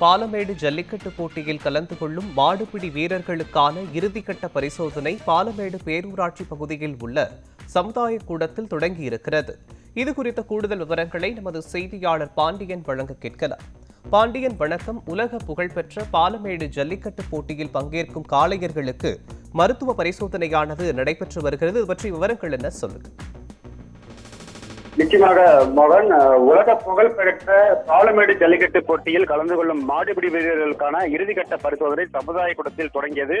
பாலமேடு ஜல்லிக்கட்டு போட்டியில் கலந்து கொள்ளும் மாடுபிடி வீரர்களுக்கான இறுதிக்கட்ட பரிசோதனை பாலமேடு பேரூராட்சி பகுதியில் உள்ள சமுதாய கூடத்தில் தொடங்கியிருக்கிறது. இது குறித்த கூடுதல் விவரங்களை நமது செய்தியாளர் பாண்டியன் வழங்க கேட்கலாம். பாண்டியன் வணக்கம். உலக புகழ்பெற்ற பாலமேடு ஜல்லிக்கட்டு போட்டியில் பங்கேற்கும் காளையர்களுக்கு மருத்துவ பரிசோதனையானது நடைபெற்று வருகிறது. இது பற்றி விவரங்கள் என்ன? சொல்லுங்கள் நிச்சயமாக மகன் உலக புகழ் பெற்ற பாலமேடு ஜல்லிக்கட்டு போட்டியில் கலந்து கொள்ளும் மாடுபிடி வீரர்களுக்கான இறுதிக்கட்ட பரிசோதனை சமுதாய கூடத்தில் தொடங்கியது.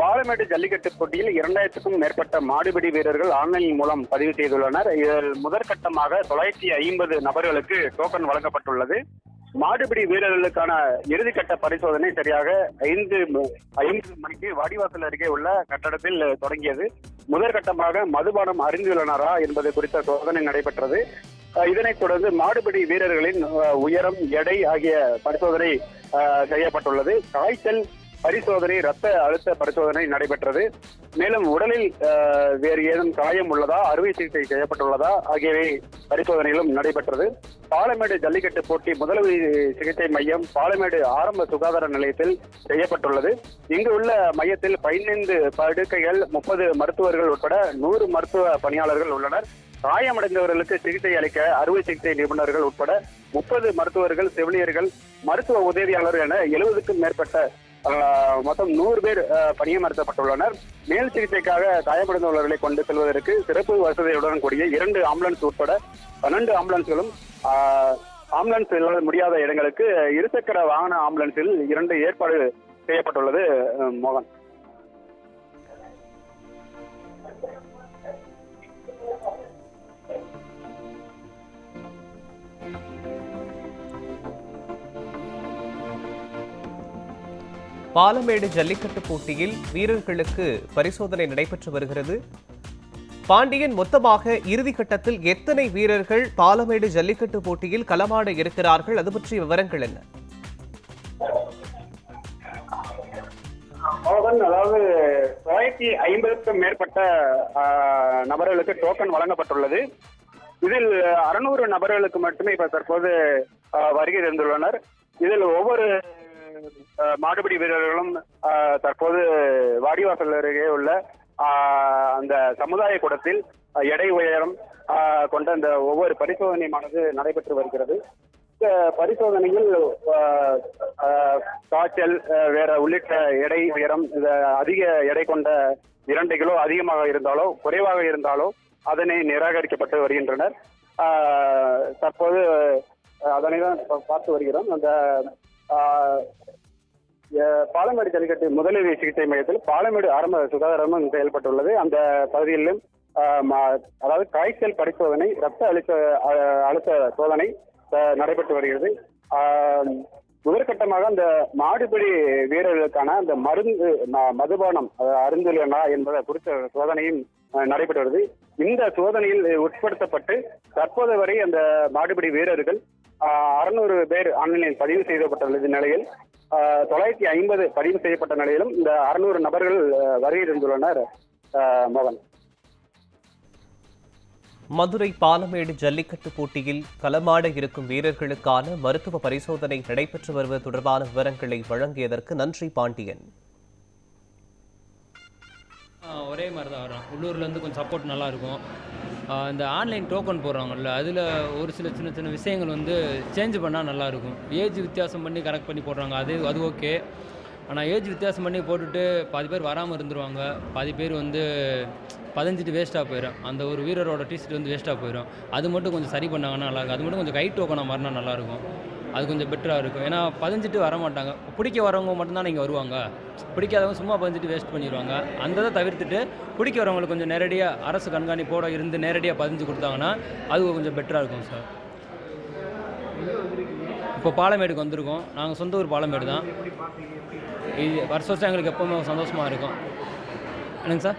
பாலமேடு ஜல்லிக்கட்டு போட்டியில் இரண்டாயிரத்துக்கும் மேற்பட்ட மாடுபிடி வீரர்கள் ஆன்லைன் மூலம் பதிவு செய்துள்ளனர். இதில் முதற்கட்டமாக தொள்ளாயிரத்தி ஐம்பது நபர்களுக்கு டோக்கன் வழங்கப்பட்டுள்ளது. மாடுபிடி வீரர்களுக்கான இறுதிக்கட்ட பரிசோதனை சரியாக ஐந்து ஐந்து மணிக்கு வாடிவாசல் அருகே உள்ள கட்டடத்தில் தொடங்கியது. முதற்கட்டமாக மதுபானம் அறிந்துள்ளனரா என்பது குறித்த சோதனை நடைபெற்றது. இதனைத் தொடர்ந்து மாடுபிடி வீரர்களின் உயரம் எடை ஆகிய பரிசோதனை செய்யப்பட்டுள்ளது. காய்ச்சல் பரிசோதனை ரத்த அழுத்த பரிசோதனை நடைபெற்றது. மேலும் உடலில் வேறு ஏதும் காயம் உள்ளதா அறுவை சிகிச்சை செய்யப்பட்டுள்ளதா ஆகியவை பரிசோதனைகளும் நடைபெற்றது. பாலமேடு ஜல்லிக்கட்டு போட்டி முதலுதவி சிகிச்சை மையம் பாலமேடு ஆரம்ப சுகாதார நிலையத்தில் செய்யப்பட்டுள்ளது. இங்கு உள்ள மையத்தில் பதினைந்து படுக்கைகள் முப்பது மருத்துவர்கள் உட்பட நூறு மருத்துவ பணியாளர்கள் உள்ளனர். காயமடைந்தவர்களுக்கு சிகிச்சை அளிக்க அறுவை சிகிச்சை நிபுணர்கள் உட்பட முப்பது மருத்துவர்கள் செவிலியர்கள் மருத்துவ உதவியாளர் என எழுபதுக்கும் மேற்பட்ட மொத்தம் நூறு பேர் பணியமர்த்தப்பட்டுள்ளனர். மேல் சிகிச்சைக்காக காயமடைந்தவர்களை கொண்டு செல்வதற்கு சிறப்பு வசதியுடன் கூடிய இரண்டு ஆம்புலன்ஸ் உட்பட பன்னெண்டு ஆம்புலன்ஸ்களும் ஆம்புலன்ஸ் இல்லாத முடியாத இடங்களுக்கு இருசக்கர வாகன ஆம்புலன்ஸில் இரண்டு ஏற்பாடு செய்யப்பட்டுள்ளது மோகன். பாலமேடு ஜல்லிக்கட்டு போட்டியில் வீரர்களுக்கு பரிசோதனை நடைபெற்று வருகிறது. பாண்டியன் மொத்தமாக இறுதிக்கட்டத்தில் எத்தனை வீரர்கள் பாலமேடு ஜல்லிக்கட்டு போட்டியில் களமாட இருக்கிறார்கள்? அது பற்றிய விவரங்கள் என்ன? அதாவது தொள்ளாயிரத்தி ஐம்பதுக்கும் மேற்பட்ட ஆஹ், நபர்களுக்கு டோக்கன் வழங்கப்பட்டுள்ளது. இதில் அறுநூறு நபர்களுக்கு மட்டுமே இப்ப தற்போது ஆஹ், வருகை தந்துள்ளனர். இதில் ஒவ்வொரு மாடுபிடி வீரர்களும் ஆஹ், தற்போது வாடிவாசல் அருகே உள்ள ஆஹ், அந்த சமுதாய கூடத்தில் எடை உயரம் ஆஹ், கொண்ட அந்த ஒவ்வொரு பரிசோதனையுமானது நடைபெற்று வருகிறது. இந்த பரிசோதனையில் ஆஹ், காய்ச்சல் வேற உள்ளிட்ட எடை உயரம் இந்த அதிக எடை கொண்ட இரண்டு கிலோ அதிகமாக இருந்தாலோ குறைவாக இருந்தாலோ அதனை நிராகரிக்கப்பட்டு வருகின்றனர். ஆஹ், தற்போது அதனை தான் பார்த்து வருகிறோம். அந்த பாலமேடு ஜல்லிக்கட்டு முதலுதவி சிகிச்சை மையத்தில் பாலமேடு ஆரம்ப சுகாதாரமும் செயல்பட்டுள்ளது. அந்த பகுதியிலும் அதாவது காய்ச்சல் பரிசோதனை ரத்த அழுத்த அழுத்த சோதனை நடைபெற்று வருகிறது. முதற்கட்டமாக அந்த மாடுபிடி வீரர்களுக்கான அந்த மருந்து மதுபானம் அருந்துள்ளனா என்பதை குறித்த சோதனையும் நடைபெற்று வருது இந்த சோதனையில் உட்படுத்தப்பட்டு தற்போது வரை அந்த மாடுபிடி வீரர்கள் அறுநூறு பேர் ஆன்லைனில் பதிவு செய்யப்பட்டுள்ள நிலையில் தொள்ளாயிரத்தி ஐம்பது பதிவு செய்யப்பட்ட நிலையிலும் இந்த அறுநூறு நபர்கள் வருகை தந்துள்ளனர் மோகன். மதுரை பாலமேடு ஜல்லிக்கட்டு போட்டியில் களமாட இருக்கும் வீரர்களுக்கான மருத்துவ பரிசோதனை நடைபெற்று வருவது தொடர்பான விவரங்களை வழங்கியதற்கு நன்றி பாண்டியன். ஒரே மாதிரி தான் வரும் உள்ளூர்லேருந்து கொஞ்சம் சப்போர்ட் நல்லா இருக்கும் இந்த ஆன்லைன் டோக்கன் போடுறாங்கல்ல அதில் ஒரு சில சின்ன சின்ன விஷயங்கள் வந்து சேஞ்ச் பண்ணால் நல்லாயிருக்கும். ஏஜ் வித்தியாசம் பண்ணி கரெக்ட் பண்ணி போடுறாங்க அது அது ஓகே ஆனால் ஏஜ் வித்தியாசம் பண்ணி போட்டுட்டு பாதி பேர் வராமல் இருந்துருவாங்க. பாதி பேர் வந்து பதிஞ்சிட்டு வேஸ்ட்டாக போயிடும் அந்த ஒரு வீரரோட டிஷர்ட் வந்து வேஸ்ட்டாக போயிடும் அது மட்டும் கொஞ்சம் சரி பண்ணாங்கன்னா நல்லாயிருக்கும் அது மட்டும் கொஞ்சம் கை டோக்கனாக மாறினா நல்லாயிருக்கும் அது கொஞ்சம் பெட்டராக இருக்கும். ஏன்னா பதிஞ்சிட்டு வர மாட்டாங்க. பிடிக்க வரவங்க மட்டும்தான் இங்கே வருவாங்க. பிடிக்காதவங்க சும்மா பதிஞ்சிட்டு வேஸ்ட் பண்ணிடுவாங்க அந்த இதை தவிர்த்துட்டு பிடிக்க வரவங்களுக்கு கொஞ்சம் நேரடியாக அரசு கண்காணிப்போட இருந்து நேரடியாக பதிஞ்சு கொடுத்தாங்கன்னா அது கொஞ்சம் பெட்டராக இருக்கும் சார் இப்போ பாலமேடுக்கு வந்திருக்கோம். நாங்கள் சொந்த ஊர் பாலமேடு தான். இது வருஷ வருஷம் எங்களுக்கு எப்போவுமே சந்தோஷமாக இருக்கும். என்னங்க சார்?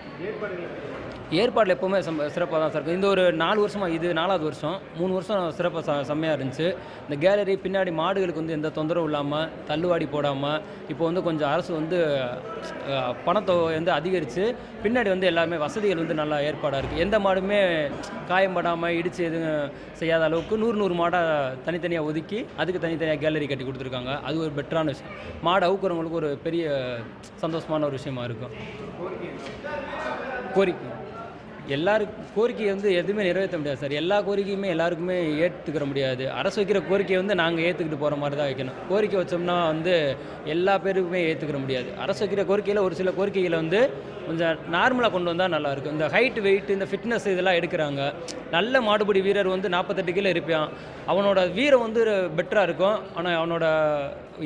ஏற்பாடில் எப்போவுமே சம்ப சிறப்பாக தான் சார் இருக்கும் இந்த ஒரு நாலு வருஷமாக இது நாலாவது வருஷம். மூணு வருஷம் சிறப்பாக ச செம்மையாக இருந்துச்சு. இந்த கேலரி பின்னாடி மாடுகளுக்கு வந்து எந்த தொந்தரவும் இல்லாமல் தள்ளுவாடி போடாமல் இப்போ வந்து கொஞ்சம் அரசு வந்து பணத்தை வந்து அதிகரித்து பின்னாடி வந்து எல்லாமே வசதிகள் வந்து நல்லா ஏற்பாடாக இருக்குது எந்த மாடுமே காயம்படாமல் இடித்து எதுவும் செய்யாத அளவுக்கு நூறு நூறு மாடாக தனித்தனியாக ஒதுக்கி அதுக்கு தனித்தனியாக கேலரி கட்டி கொடுத்துருக்காங்க. அது ஒரு பெட்டரான விஷயம். மாடு அவுக்குறவங்களுக்கு ஒரு பெரிய சந்தோஷமான ஒரு விஷயமா இருக்கும். கோரிக்கை. எல்லாருக்கும் கோரிக்கையை வந்து எதுவுமே நிறைவேற்ற முடியாது சார். எல்லா கோரிக்கையுமே எல்லாருக்குமே ஏற்றுக்கிற முடியாது. அரசு வைக்கிற கோரிக்கையை வந்து நாங்கள் ஏற்றுக்கிட்டு போகிற மாதிரி தான் வைக்கணும். கோரிக்கை வச்சோம்னா வந்து எல்லா பேருக்குமே ஏற்றுக்கிற முடியாது. அரசு வைக்கிற கோரிக்கையில் ஒரு சில கோரிக்கைகளை வந்து கொஞ்சம் நார்மலாக கொண்டு வந்தால் நல்லாயிருக்கும் இந்த ஹைட் வெயிட் இந்த ஃபிட்னஸ் இதெல்லாம் எடுக்கிறாங்க. நல்ல மாடுபிடி வீரர் வந்து நாற்பத்தெட்டு கிலோ இருப்பான். அவனோட வீரம் வந்து பெட்டராக இருக்கும். ஆனால் அவனோட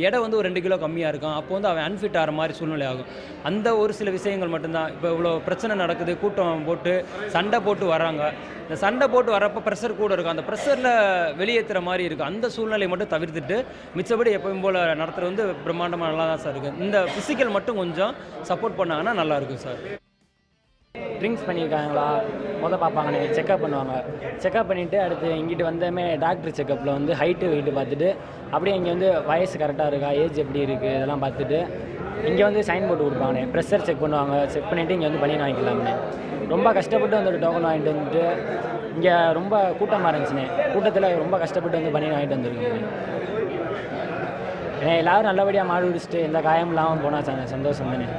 எடை வந்து ஒரு ரெண்டு கிலோ கம்மியாக இருக்கும். அப்போ வந்து அவன் அன்ஃபிட் ஆகிற மாதிரி சூழ்நிலை ஆகும். அந்த ஒரு சில விஷயங்கள் மட்டும்தான். இப்போ இவ்வளோ பிரச்சனை நடக்குது. கூட்டம் போட்டு சண்டை போட்டு வராங்க. இந்த சண்டை போட்டு வரப்போ ப்ரெஷர் கூட இருக்கும். அந்த ப்ரெஷரில் வெளியேற்றுற மாதிரி இருக்கும். அந்த சூழ்நிலையை மட்டும் தவிர்த்துட்டு மிச்சபடி எப்பவும் போல் நடத்துகிறது வந்து பிரம்மாண்டமாக நல்லா தான் சார் இருக்குது இந்த ஃபிசிக்கல் மட்டும் கொஞ்சம் சப்போர்ட் பண்ணாங்கன்னா நல்லாயிருக்கும் சார் ட்ரிங்க்ஸ் பண்ணியிருக்காங்களா? முத பார்ப்பாங்க செக்அப் பண்ணுவாங்க. செக்அப் பண்ணிவிட்டு அடுத்து இங்கிட்டு வந்தமே டாக்டர் செக்கப்பில் வந்து ஹைட்டு வெயிட்டு பார்த்துட்டு அப்படியே இங்கே வந்து வயசு கரெக்டாக இருக்கா ஏஜ் எப்படி இருக்குது இதெல்லாம் பார்த்துட்டு இங்கே வந்து சைன் போட்டு கொடுப்பாங்க. ப்ரெஷர் செக் பண்ணுவாங்க செக் பண்ணிவிட்டு இங்கே வந்து பண்ணி வாங்கிக்கலாம்னு. ரொம்ப கஷ்டப்பட்டு வந்துட்டு டோக்கன் வாங்கிட்டு வந்துட்டு இங்கே ரொம்ப கூட்டமாக இருந்துச்சுண்ணே கூட்டத்தில் ரொம்ப கஷ்டப்பட்டு வந்து பண்ணி வாங்கிட்டு வந்துருக்கேன் எல்லோரும் நல்லபடியாக மாடு பிடிச்சிட்டு எந்த காயம் இல்லாமல் போனால் சந்தோஷம் தானே.